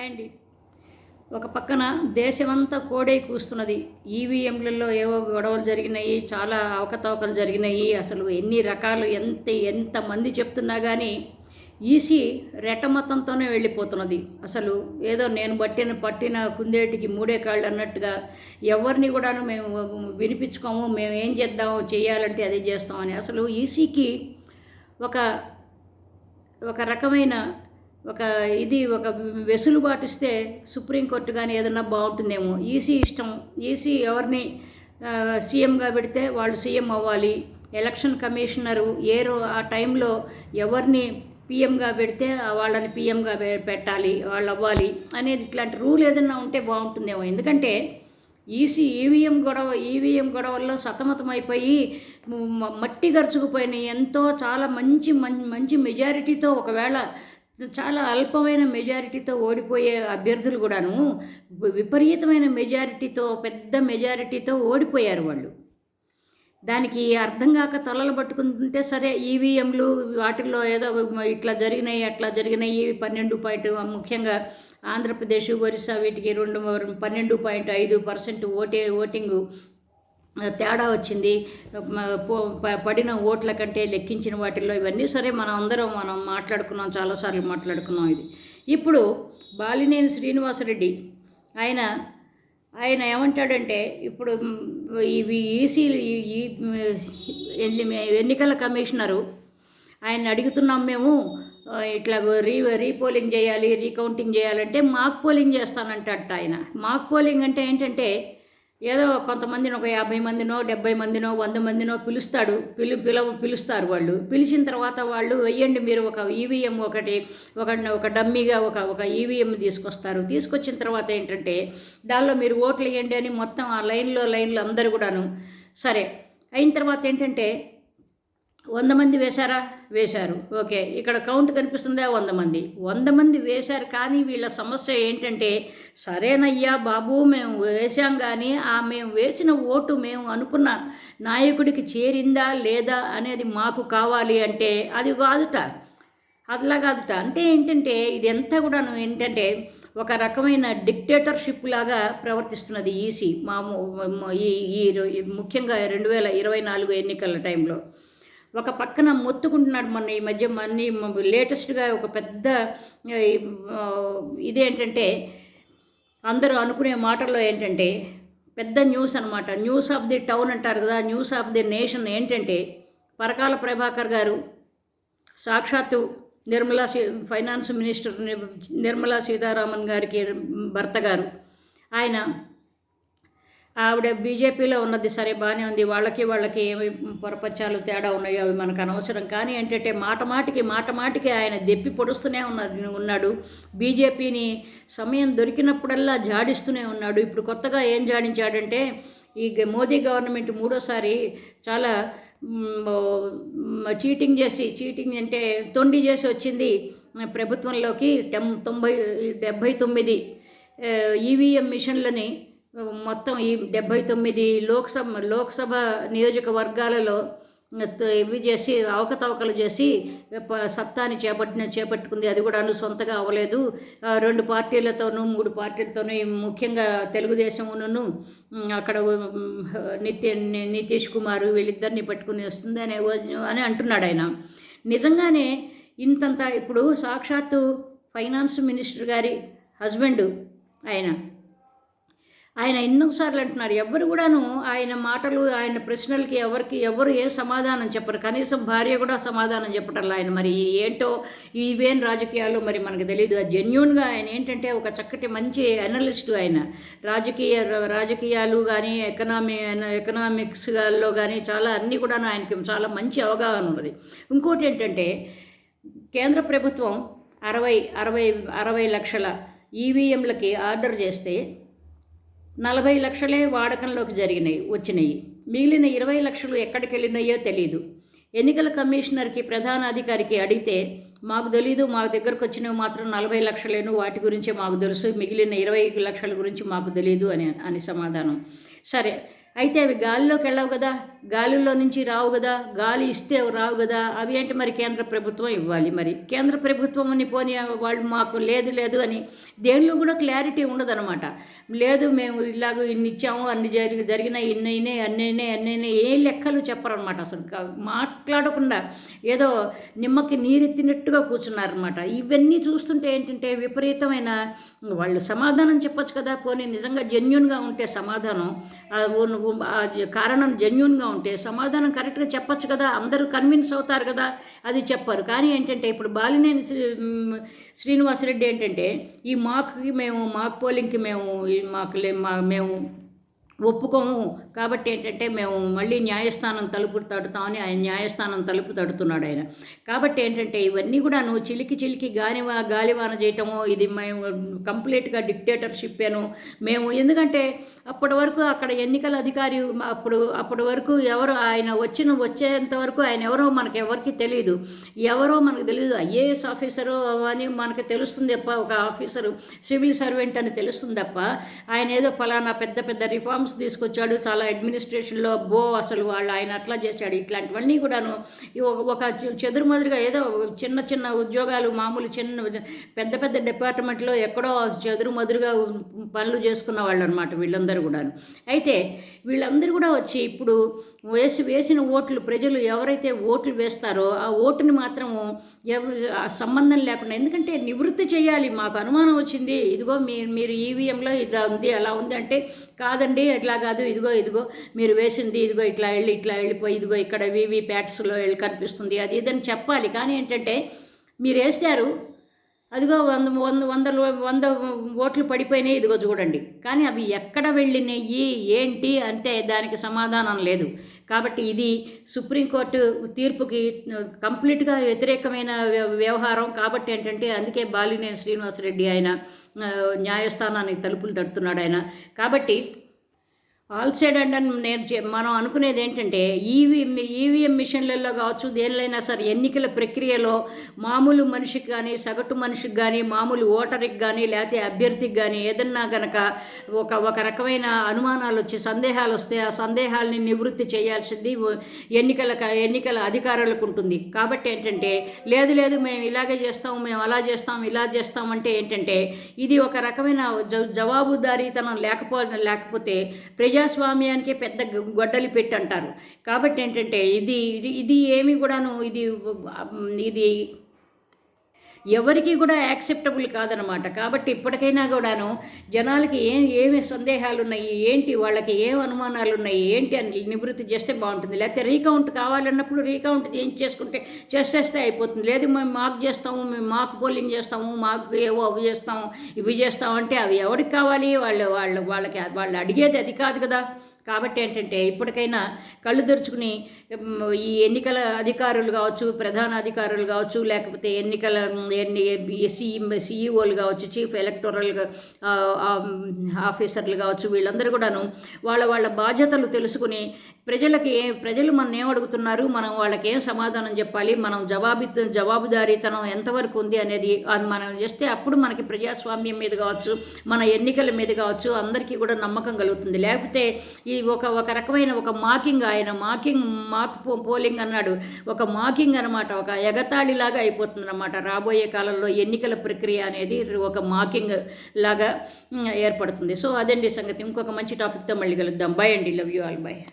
Hi అండి ఒక పక్కన దేశమంతా కోడై కూస్తున్నది. ఈవీఎంలలో ఏవో గొడవలు జరిగినాయి చాలా అవకతవకలు జరిగినాయి. అసలు ఎన్ని రకాలు ఎంత ఎంతమంది చెప్తున్నా కానీ ఈసీ రెటమతంతోనే వెళ్ళిపోతున్నది. అసలు ఏదో నేను పట్టిన పట్టిన కుందేటికి మూడే కాళ్ళు అన్నట్టుగా ఎవరిని కూడా మేము వినిపించుకోము మేము ఏం చేద్దాము చేయాలంటే అదే చేస్తామని. అసలు ఈసీకి ఒక ఒక రకమైన ఒక ఇది ఒక వెసులుబాటు ఇస్తే సుప్రీంకోర్టు కానీ ఏదన్నా బాగుంటుందేమో. ఈసీ ఇష్టం. ఈసీ ఎవరిని సీఎంగా పెడితే వాళ్ళు సీఎం అవ్వాలి. ఎలక్షన్ కమిషనరు ఏ రో ఆ టైంలో ఎవరిని పిఎంగా పెడితే వాళ్ళని పిఎంగా పెట్టాలి వాళ్ళు అవ్వాలి అనేది ఇట్లాంటి రూల్ ఏదన్నా ఉంటే బాగుంటుందేమో. ఎందుకంటే ఈసీ ఈవీఎం గొడవ ఈవీఎం గొడవల్లో సతమతం అయిపోయి మట్టి గరుచుకుపోయిన ఎంతో చాలా మంచి మం- మంచి మెజారిటీతో ఒకవేళ చాలా అల్పమైన మెజారిటీతో ఓడిపోయే అభ్యర్థులు కూడాను విపరీతమైన మెజారిటీతో పెద్ద మెజారిటీతో ఓడిపోయారు వాళ్ళు. దానికి అర్థం కాక తలలు పట్టుకుంటుంటే సరే ఈవీఎంలు వాటిల్లో ఏదో ఒక ఇట్లా జరిగినాయి అట్లా జరిగినాయి పన్నెండు పాయింట్ ముఖ్యంగా ఆంధ్రప్రదేశ్ ఒరిస్సా వీటికి రెండు పన్నెండు పాయింట్ ఐదు పర్సెంట్ ఓటే ఓటింగు తేడా వచ్చింది. పడిన ఓట్ల కంటే లెక్కించిన వాటిల్లో ఇవన్నీ సరే మనం అందరం మనం మాట్లాడుకున్నాం చాలాసార్లు మాట్లాడుకున్నాం ఇది. ఇప్పుడు బాలినేని శ్రీనివాసరెడ్డి ఆయన ఆయన ఏమంటాడంటే ఇప్పుడు ఇవి ఈసీ ఈ- ఎన్ని- ఎన్నికల కమిషనరు ఆయన అడుగుతున్నాం మేము ఇట్లా రీ రీపోలింగ్ చేయాలి రీకౌంటింగ్ చేయాలంటే మాక్ పోలింగ్ చేస్తానంటట ఆయన. మాక్ పోలింగ్ అంటే ఏంటంటే ఏదో కొంతమందిని ఒక యాభై మందినో డెబ్బై మందినో వంద మందినో పిలుస్తాడు. పిలు పిలవ పిలుస్తారు వాళ్ళు. పిలిచిన తర్వాత వాళ్ళు వెయ్యండి మీరు ఒక ఈవీఎం ఒకటి ఒక ఒక డమ్మీగా ఒక ఒక ఈవీఎం తీసుకొస్తారు. తీసుకొచ్చిన తర్వాత ఏంటంటే దానిలో మీరు ఓట్లు వేయండి అని మొత్తం ఆ లైన్లో లైన్లో అందరు కూడాను. సరే. అయిన తర్వాత ఏంటంటే వంద మంది వేశారా? వేశారు. ఓకే. ఇక్కడ కౌంట్ కనిపిస్తుందా? వంద మంది. వంద మంది వేశారు కానీ వీళ్ళ సమస్య ఏంటంటే సరేనయ్యా బాబు మేము వేశాం కానీ ఆ మేము వేసిన ఓటు మేము అనుకున్న నాయకుడికి చేరిందా లేదా అనేది మాకు కావాలి అంటే అది కాదుట. అట్లా కాదుట. అంటే ఏంటంటే ఇది ఎంత కూడాను ఏంటంటే ఒక రకమైన డిక్టేటర్షిప్ లాగా ప్రవర్తిస్తున్నది ఈసీ. మాము ఈ ఈ ముఖ్యంగా రెండు వేల ఇరవై నాలుగు ఎన్నికల టైంలో. ఒక పక్కన మొత్తుకుంటున్నాడు మొన్న ఈ మధ్య మన్ని లేటెస్ట్గా ఒక పెద్ద ఇదేంటంటే అందరూ అనుకునే మాటల్లో ఏంటంటే పెద్ద న్యూస్ అనమాట న్యూస్ ఆఫ్ ది టౌన్ అంటారు కదా న్యూస్ ఆఫ్ ది నేషన్ ఏంటంటే పరకాల ప్రభాకర్ గారు సాక్షాత్తు నిర్మలా సీ ఫైనాన్స్ మినిస్టర్ ని- నిర్మలా సీతారామన్ గారికి భర్త గారు. ఆయన ఆవిడ బీజేపీలో ఉన్నది సరే బాగానే ఉంది. వాళ్ళకి వాళ్ళకి ఏమి పొరపచ్చాలు తేడా ఉన్నాయో అవి మనకు అనవసరం. కానీ ఏంటంటే మాట మాటికి మాట మాటికి ఆయన దెప్పి పొడుస్తూనే ఉన్నది ఉన్నాడు. బీజేపీని సమయం దొరికినప్పుడల్లా జాడిస్తూనే ఉన్నాడు. ఇప్పుడు కొత్తగా ఏం జాడించాడంటే ఈ గ- మోదీ గవర్నమెంట్ మూడోసారి చాలా చీటింగ్ చేసి చీటింగ్ అంటే తొండి చేసి వచ్చింది ప్రభుత్వంలోకి. టెం తొంభై డెబ్భై తొమ్మిది ఈవీఎం మిషన్లని మొత్తం ఈ డెబ్భై తొమ్మిది లోక్సభ లోక్సభ నియోజకవర్గాలలో ఇవి చేసి అవకతవకలు చేసి ప- సత్తాని చేపట్టిన చేపట్టుకుంది. అది కూడా సొంతగా అవ్వలేదు. రెండు పార్టీలతోనూ మూడు పార్టీలతోనూ ముఖ్యంగా తెలుగుదేశమును అక్కడ నిత్య ని- నితీష్ కుమార్ వీళ్ళిద్దరిని పట్టుకుని వస్తుంది అనే అని అంటున్నాడు ఆయన. నిజంగానే ఇంతంత ఇప్పుడు సాక్షాత్తు ఫైనాన్స్ మినిస్టర్ గారి హస్బెండ్ ఆయన. ఆయన ఎన్నోసార్లు అంటున్నారు ఎవరు కూడాను ఆయన మాటలు ఆయన ప్రశ్నలకి ఎవరికి ఎవరు ఏ సమాధానం చెప్పరు. కనీసం భార్య కూడా సమాధానం చెప్పటల్లా ఆయన మరి ఏంటో ఇవేం రాజకీయాలు మరి మనకు తెలియదు జెన్యున్గా ఆయన ఏంటంటే ఒక చక్కటి మంచి అనలిస్టు ఆయన. రాజకీయ రాజకీయాలు కానీ ఎకనామీ ఎకనామిక్స్లో కానీ చాలా అన్నీ కూడా ఆయనకి చాలా మంచి అవగాహన ఉన్నది. ఇంకోటి ఏంటంటే కేంద్ర ప్రభుత్వం అరవై అరవై అరవై లక్షల ఈవీఎంలకి ఆర్డర్ చేస్తే నలభై లక్షలే వాడకంలోకి జరిగినాయి వచ్చినాయి. మిగిలిన ఇరవై లక్షలు ఎక్కడికి వెళ్ళినాయో తెలియదు ఎన్నికల కమిషనర్కి ప్రధాన అధికారికి అడిగితే మాకు తెలీదు మా దగ్గరకు వచ్చినవి మాత్రం నలభై లక్షలేను వాటి గురించి మాకు తెలుసు మిగిలిన ఇరవై లక్షల గురించి మాకు తెలియదు అని అని సమాధానం. సరే అయితే అవి గాలిలోకి వెళ్ళవు కదా. గాలిలో నుంచి రావు కదా గాలి ఇస్తే రావు కదా అవి ఏంటి మరి కేంద్ర ప్రభుత్వం ఇవ్వాలి మరి. కేంద్ర ప్రభుత్వం పోని పోనీ వాళ్ళు మాకు లేదు లేదు అని దేనిలో కూడా క్లారిటీ ఉండదనమాట లేదు మేము ఇలాగ ఇన్ని ఇచ్చాము అన్ని జరిగి జరిగిన ఇన్ని అయినాయి అన్ని ఏ లెక్కలు చెప్పరనమాట అసలు. మాట్లాడకుండా ఏదో నిమ్మకి నీరెత్తినట్టుగా కూర్చున్నారనమాట ఇవన్నీ చూస్తుంటే ఏంటంటే విపరీతమైన వాళ్ళు సమాధానం చెప్పొచ్చు కదా పోనీ నిజంగా జెన్యున్గా ఉంటే సమాధానం కారణం జెన్యున్గా ఉంటే సమాధానం కరెక్ట్గా చెప్పచ్చు కదా అందరూ కన్విన్స్ అవుతారు కదా అది చెప్పారు. కానీ ఏంటంటే ఇప్పుడు బాలినేని శ్రీనివాసరెడ్డి ఏంటంటే ఈ మాక్కి మేము మాక్ పోలింగ్కి మేము మాకు లే- మా మేము ఒప్పుకోము. కాబట్టి ఏంటంటే మేము మళ్ళీ న్యాయస్థానం తలుపు తడుతామని ఆయన న్యాయస్థానం తలుపు తడుతున్నాడు ఆయన. కాబట్టి ఏంటంటే ఇవన్నీ కూడా నువ్వు చిలికి చిలికి గానివా గాలివాన చేయటము ఇది మేము కంప్లీట్గా డిక్టేటర్షిప్పాను మేము ఎందుకంటే అప్పటి వరకు అక్కడ ఎన్నికల అధికారి అప్పుడు అప్పటి వరకు ఎవరు ఆయన వచ్చిన వచ్చేంత వరకు ఆయన ఎవరో మనకు ఎవరికి తెలియదు ఎవరో మనకు తెలియదు ఐఏఎస్ ఆఫీసరు అని మనకు తెలుస్తుంది తప్ప ఒక ఆఫీసరు సివిల్ సర్వెంట్ అని తెలుస్తుంది తప్ప ఆయన ఏదో ఫలానా పెద్ద పెద్ద రిఫార్మ్స్ తీసుకొచ్చాడు చాలా అడ్మినిస్ట్రేషన్లో బో అసలు వాళ్ళు ఆయన అట్లా చేశాడు. ఇట్లాంటివన్నీ కూడాను ఒక- చెదురుమదురుగా ఏదో చిన్న చిన్న ఉద్యోగాలు మామూలు చిన్న పెద్ద పెద్ద డిపార్ట్మెంట్లో ఎక్కడో చెదురుమదురుగా పనులు చేసుకున్న వాళ్ళు అనమాట వీళ్ళందరూ కూడాను. అయితే వీళ్ళందరూ కూడా వచ్చి ఇప్పుడు వేసి వేసిన ఓట్లు ప్రజలు ఎవరైతే ఓట్లు వేస్తారో ఆ ఓటుని మాత్రము ఆ సంబంధం లేకుండా ఎందుకంటే నివృత్తి చేయాలి మాకు అనుమానం వచ్చింది. ఇదిగో మీరు మీరు ఈవీఎంలో ఇలా ఉంది అలా ఉంది అంటే కాదండి ఇట్లా కాదు ఇదిగో ఇదిగో మీరు వేసింది ఇదిగో ఇట్లా వెళ్ళి ఇట్లా వెళ్ళిపోయి ఇదిగో ఇక్కడ వివి ప్యాట్స్లో వెళ్ళి కనిపిస్తుంది అది ఇదని చెప్పాలి. కానీ ఏంటంటే మీరు వేశారు అదిగో వంద వంద వందలు వంద ఓట్లు పడిపోయినాయి ఇదిగో చూడండి. కానీ అవి ఎక్కడ వెళ్ళినాయి ఏంటి అంటే దానికి సమాధానం లేదు. కాబట్టి ఇది సుప్రీంకోర్టు తీర్పుకి కంప్లీట్గా వ్యతిరేకమైన వ్య- వ్యవహారం. కాబట్టి ఏంటంటే అందుకే బాలినేని శ్రీనివాసరెడ్డి ఆయన న్యాయస్థానానికి తలుపులు తడుతున్నాడు ఆయన. కాబట్టి ఆల్ సైడ్ అండ్ నేను మనం అనుకునేది ఏంటంటే ఈవీ ఈవీఎం మిషన్లలో కావచ్చు దేనిలైనా సరే ఎన్నికల ప్రక్రియలో మామూలు మనిషికి కానీ సగటు మనిషికి కానీ మామూలు ఓటర్కి కానీ లేకపోతే అభ్యర్థికి కానీ ఏదన్నా గనక ఒక ఒక రకమైన అనుమానాలు వచ్చి సందేహాలు వస్తే ఆ సందేహాలని నివృత్తి చేయాల్సింది ఎన్నికల ఎన్నికల అధికారులకు ఉంటుంది. కాబట్టి ఏంటంటే లేదు లేదు మేము ఇలాగే చేస్తాం మేము అలా చేస్తాం ఇలా చేస్తాం అంటే ఏంటంటే ఇది ఒక రకమైన జ జవాబుదారీతనం లేకపో లేకపోతే ప్రజాస్వామ్యానికే పెద్ద గ- గొడ్డలి పెట్టి అంటారు. కాబట్టి ఏంటంటే ఇది ఇది ఇది ఏమి కూడాను ఇది ఇది ఎవరికి కూడా యాక్సెప్టబుల్ కాదనమాట కాబట్టి ఇప్పటికైనా కూడాను జనాలకి ఏం ఏమి సందేహాలు ఉన్నాయి ఏంటి వాళ్ళకి ఏం అనుమానాలు ఉన్నాయి ఏంటి అని నివృత్తి చేస్తే బాగుంటుంది. లేకపోతే రీకౌంట్ కావాలన్నప్పుడు రీకౌంట్ ఏం చేసుకుంటే చేసేస్తే అయిపోతుంది. లేదు మేము మాకు చేస్తాము మేము మాకు పోలింగ్ చేస్తాము మాకు ఏవో అవి చేస్తాము ఇవి చేస్తాము అంటే అవి ఎవరికి కావాలి? వాళ్ళు వాళ్ళు వాళ్ళకి వాళ్ళు అడిగేది అది కాదు కదా. కాబట్టి ఏంటంటే ఇప్పటికైనా కళ్ళు తెరుచుకుని ఈ ఎన్నికల అధికారులు కావచ్చు ప్రధాన అధికారులు కావచ్చు లేకపోతే ఎన్నికల ఎన్ని సిఈ సిఈఓలు కావచ్చు చీఫ్ ఎలక్టోరల్ ఆఫీసర్లు కావచ్చు వీళ్ళందరూ కూడాను వాళ్ళ వాళ్ళ బాధ్యతలు తెలుసుకుని ప్రజలకి ఏ ప్రజలు మనం ఏం అడుగుతున్నారు మనం వాళ్ళకి ఏం సమాధానం చెప్పాలి మనం జవాబి జవాబుదారీతనం ఎంతవరకు ఉంది అనేది అది మనం చేస్తే అప్పుడు మనకి ప్రజాస్వామ్యం మీద కావచ్చు మన ఎన్నికల మీద కావచ్చు అందరికీ కూడా నమ్మకం కలుగుతుంది. లేకపోతే ఈ ఒక ఒక రకమైన ఒక మాకింగ్ ఆయన మాకింగ్ మాక్ పో- పోలింగ్ అన్నాడు. ఒక మాకింగ్ అనమాట ఒక ఎగతాళిలాగా అయిపోతుంది అనమాట రాబోయే కాలంలో ఎన్నికల ప్రక్రియ అనేది ఒక మాకింగ్ లాగా ఏర్పడుతుంది. సో అదండి సంగతి. ఇంకొక మంచి టాపిక్తో మళ్ళీ కలుద్దాం. బై అండి. Love you all by